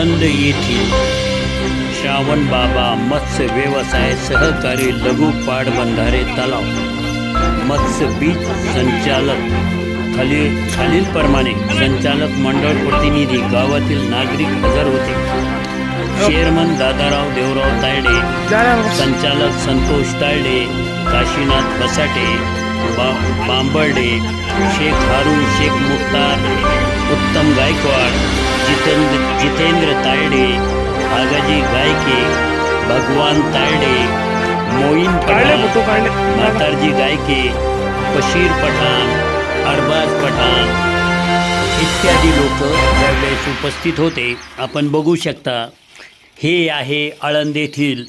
आनंद येथील श्रावण बाबा मत्स्य व्यवसाय सहकारी लघु पाटबंधारे तलाव मत्स्य बीज संचालक खाली खालीलप्रमाणे संचालक मंडळ प्रतिनिधी गावातील नागरिक हजर होते. चेअरमन दादाराव देवराव तायडे संचालक संतोष तायडे काशीनाथ बसाटे बा बांबर्डे शेख हारून शेख मुख्तार उत्तम गायकवाड जितेंद्र जितेंद्र तायडे आगाजी गायके भगवान तायडे मोईन पठाण म्हातारजी गायके बशीर पठाण अरबाज पठाण इत्यादी लोक यावेळेस उपस्थित होते. आपण बघू शकता हे आहे आळंद येथील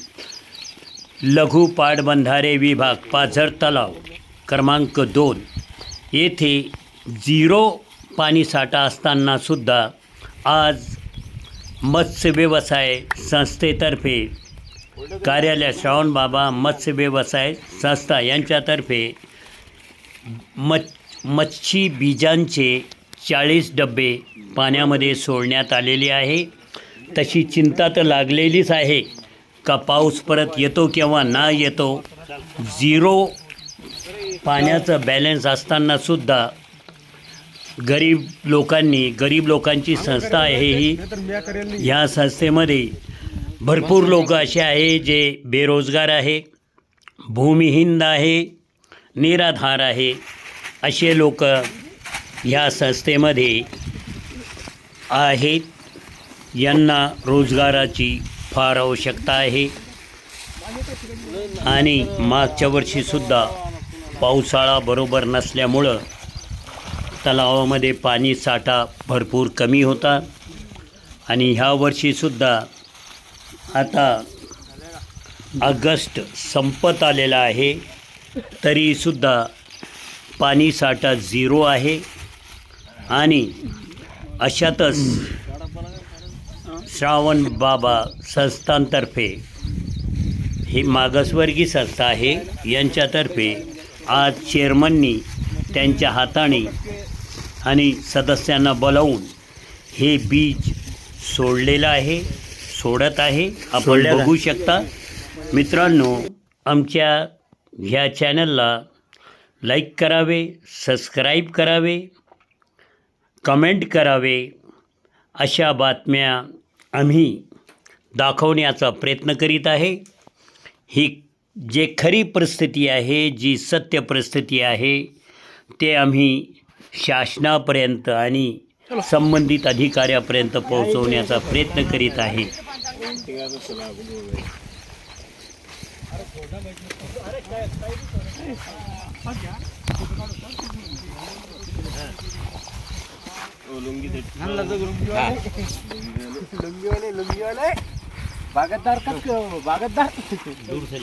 लघु पाटबंधारे विभाग पाझर तलाव क्रमांक दोन. येथे झिरो पाणीसाठा असतानासुद्धा आज मत्स्य व्यवसाय संस्थेतर्फे कार्यालय श्रावणबाबा मत्स्य व्यवसाय संस्था यांच्यातर्फे मच्छ मच्छी बीजांचे चाळीस डबे पाण्यामध्ये सोडण्यात आलेले आहे. तशी चिंता तर लागलेलीच आहे. का पाऊस परत येतो किंवा ना येतो झिरो पाण्याचं बॅलन्स असतानासुद्धा गरीब लोकांनी गरीब लोकांची संस्था आहे ही. ह्या संस्थेमध्ये भरपूर लोक असे आहे जे बेरोजगार आहे भूमिहीन आहे निराधार आहे. असे लोक ह्या संस्थेमध्ये आहेत. यांना रोजगाराची फार आवश्यकता आहे. आणि मागच्या वर्षीसुद्धा पावसाळा बरोबर नसल्यामुळं तलावामध्ये पाणी साठा भरपूर कमी होता. आणि ह्या वर्षीसुद्धा आता ऑगस्ट संपत आलेला आहे. तरीसुद्धा पाणी साठा झिरो आहे. आणि अशातच श्रावण बाबा संस्थांतर्फे ही मागासवर्गीय संस्था आहे. यांच्यातर्फे आज चेअरमननी त्यांच्या हाताने आणि सदस्यांना बोलावून हे बीज सोडलेलं आहे सोडत आहे. आपण बघू शकता. मित्रांनो आमच्या ह्या चॅनलला लाईक करावे सबस्क्राईब करावे कमेंट करावे अशा बातम्या आम्ही दाखवण्याचा प्रयत्न करीत आहे. ही जे खरी परिस्थिती आहे जी सत्य परिस्थिती आहे ते आम्ही शासनापर्यंत आणि संबंधित अधिकाऱ्यापर्यंत पोहोचवण्याचा प्रयत्न करीत आहे. बागतदार बागतदार दूर से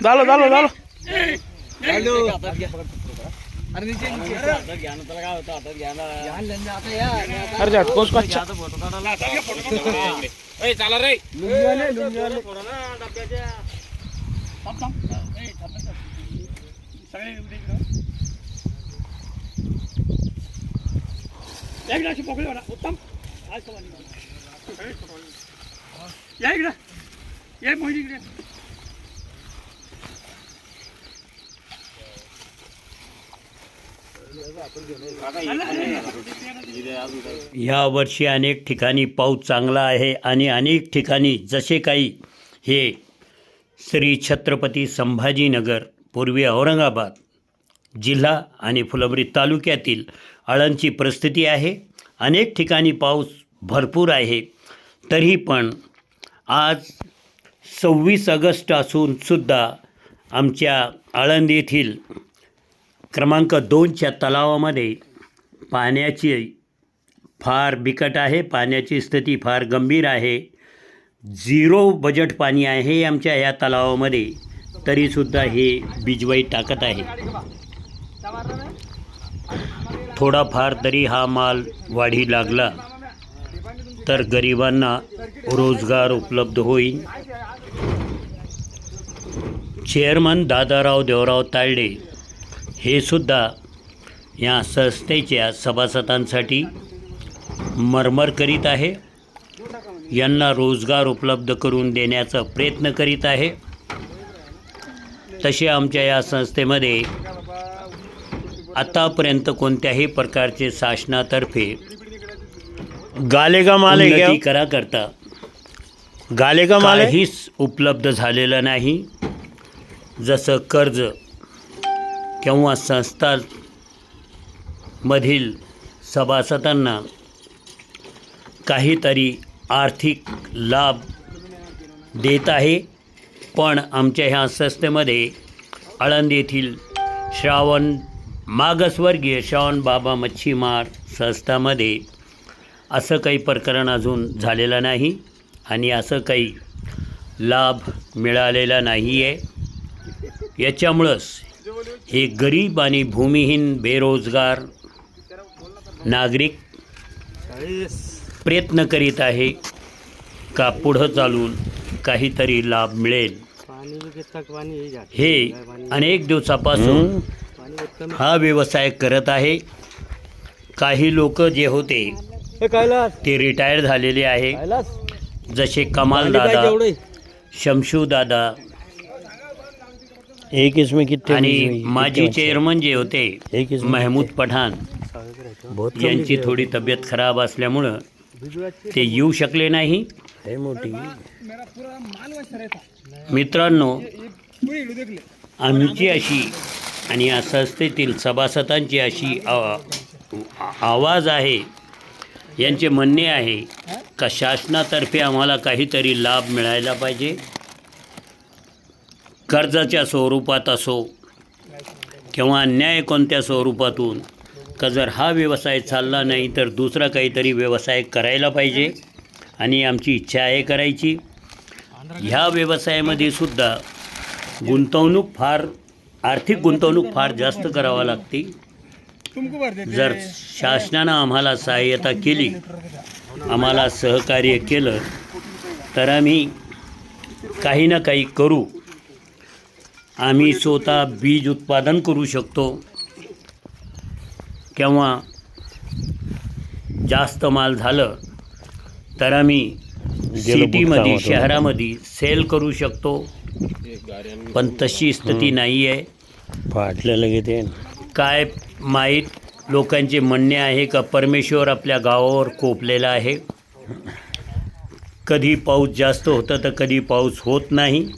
झालं झालं झालं. अरे झटकोस कच्चा लुंगीवाले लुंगीवाले या इकडं. या मोहिनी इकडे. ह्या वर्षी अनेक ठिकाणी पाऊस चांगला आहे आणि अनेक ठिकाणी जसे काही हे श्री छत्रपती संभाजीनगर पूर्वी औरंगाबाद जिल्हा आणि फुलंब्री तालुक्यातील आळंदची परिस्थिती आहे. अनेक ठिकाणी पाऊस भरपूर आहे. तरी पण आज सव्वीस ऑगस्ट असून सुद्धा आमच्या आळंद येथील क्रमांक दोनच्या तलावामध्ये पाण्याची फार बिकट आहे. पाण्याची स्थिती फार गंभीर आहे. झिरो बजेट पाणी आहे आमच्या या तलावामध्ये. तरीसुद्धा हे बिजवाई टाकत आहे. थोडाफार तरी हा माल वाढी लागला. तर गरिबांना रोजगार उपलब्ध होईल. चेअरमन दादाराव देवराव तायडे हे सुद्धा या संस्थेच्या सभासदांसाठी मरमर करीत आहे. यांना रोजगार उपलब्ध करून देण्याचा प्रयत्न करीत आहे. तसे आमच्या या संस्थेमध्ये आतापर्यंत कोणत्याही प्रकारचे शासनातर्फे गाले का माल है उन्नती करा करता. गाले का माल है काहीच उपलब्ध झालेलं नाही. जसं कर्ज किंवा संस्थांमधील सभासदांना काहीतरी आर्थिक लाभ देत आहे पण आमच्या ह्या संस्थेमध्ये आळंद येथील श्रावण मागासवर्गीय श्रावण बाबा मच्छीमार संस्थामध्ये असं काही प्रकरण अजून झालेलं नाही आणि असं काही लाभ मिळालेला नाही आहे याच्यामुळंच हे गरीब आणि भूमिहीन बेरोजगार नागरिक प्रयत्न करीत आहे का पुढं चालून काहीतरी लाभ मिळेल? हे अनेक दिवसापासून हा व्यवसाय करत आहे. काही लोक जे होते कैलास. ते रिटायर झालेले आहे. कैलास. जसे कमाल दादा शमशू दादा एक इसमें कितने आणि माजी चेअरमन जे होते एक इसमें महमूद पठाण बहुत यांची थोडी तब्येत खराब असल्यामुळं ते येऊ शकले नाही. है मित्रांनो आमची अशी आणि या संस्थेतील सभासदांची अशी आ- आवाज आहे. यांचे म्हणणे आहे का शासनातर्फे आम्हाला काहीतरी लाभ मिळायला पाहिजे? कर्जाच्या स्वरूपात असो किंवा अन्याय कोणत्या स्वरूपातून का जर हा व्यवसाय चालला नाही तर दुसरा काहीतरी व्यवसाय करायला पाहिजे? आणि आमची इच्छा आहे करायची. ह्या व्यवसायामध्ये सुद्धा गुंतवणूक फार आर्थिक गुंतवणूक फार जास्त करावा लागते. जर शासनानं आम्हाला सहाय्यता केली आम्हाला सहकार्य केलं तर आम्ही काही ना काही करू. आम्ही स्वतः बीज उत्पादन करू शकतो किंवा जास्त माल झालं तर आम्ही सिटीमध्ये शहरामध्ये सेल करू शकतो. पण तशी स्थिती नाही आहे फाटले लगे ते काय माहीत लोकांचे म्हणणे आहे का? परमेश्वर आपल्या गावावर कोपलेला आहे. कधी पाऊस जास्त होतं तर कधी पाऊस होत नाही.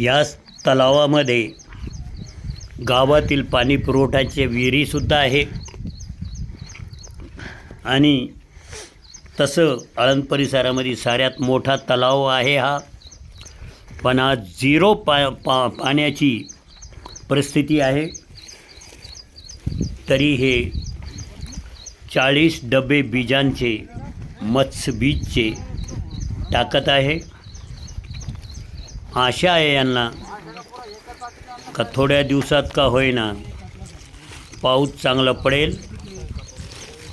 याच तलावामध्ये गावातील पाणी पुरवठ्याचे विहिरीसुद्धा आहे. आणि तसं आळंद परिसरामध्ये साऱ्यात मोठा तलाव आहे हा. पण आज झिरो पा पा पाण्याची परिस्थिती आहे तरी हे चाळीस डबे बीजांचे मत्स्य बीजचे टाकत आहे. आशा आहे यांना का थोड्या दिवसात का होईना पाऊस चांगला पडेल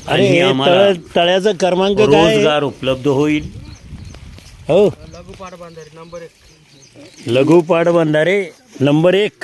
आणि आम्हाला तळ- तळ्याचा क्रमांक? रोजगार उपलब्ध होईल. हो. लघु पाटबंधारे नंबर एक.